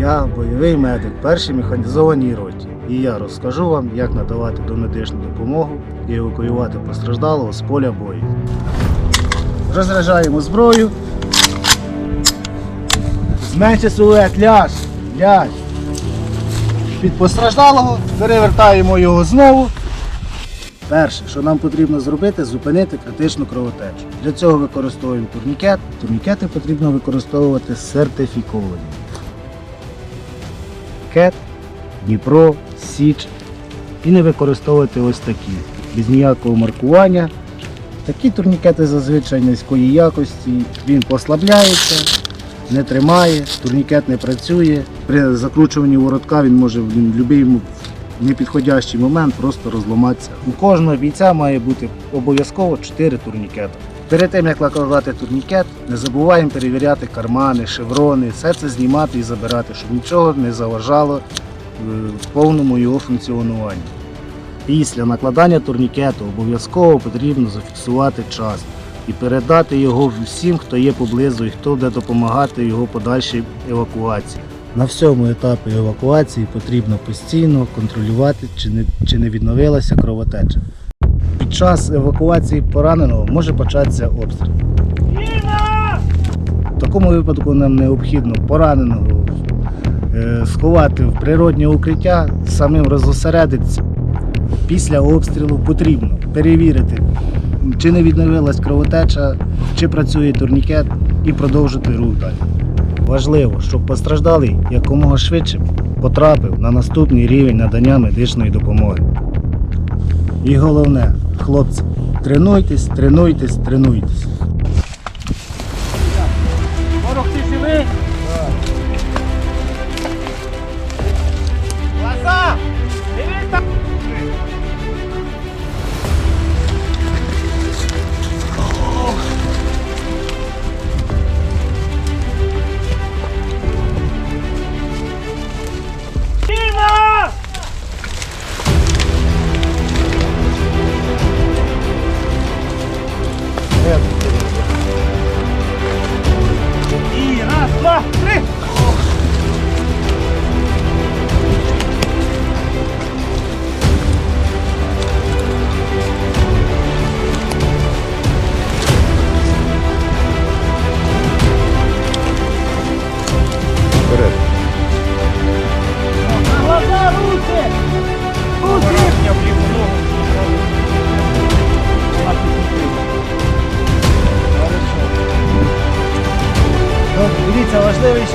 Я бойовий медик першій механізованій роті. І я розкажу вам, як надавати домедичну допомогу і евакуювати постраждалого з поля бою. Розряджаємо зброю. Зменши силует, ляж, ляж. Під постраждалого, перевертаємо його знову. Перше, що нам потрібно зробити, зупинити критичну кровотечу. Для цього використовуємо турнікет. Турнікети потрібно використовувати сертифіковані. Кет, Дніпро, Січ. І не використовувати ось такі, без ніякого маркування. Такі турнікети зазвичай низької якості, він послабляється, не тримає, турнікет не працює. При закручуванні воротка він може в будь-який непідходящий момент просто розламатися. У кожного бійця має бути обов'язково 4 турнікети. Перед тим як накладати турнікет, не забуваємо перевіряти кармани, шеврони, все це знімати і забирати, щоб нічого не заважало е, в повному його функціонуванні. Після накладання турнікету обов'язково потрібно зафіксувати час і передати його всім, хто є поблизу і хто буде допомагати його подальшій евакуації. На всьому етапі евакуації потрібно постійно контролювати, чи не, чи не відновилася кровотеча. Під час евакуації пораненого може початися обстріл. В такому випадку нам необхідно пораненого е, сховати в природнє укриття, самим розосередитися. Після обстрілу потрібно перевірити, чи не відновилась кровотеча, чи працює турнікет і продовжити рух далі. Важливо, щоб постраждалий якомога швидше потрапив на наступний рівень надання медичної допомоги. І головне, хлопці, тренуйтесь, тренуйтесь, тренуйтесь. Ворог ти живий? І раз, два, три! На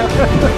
Ha ha ha!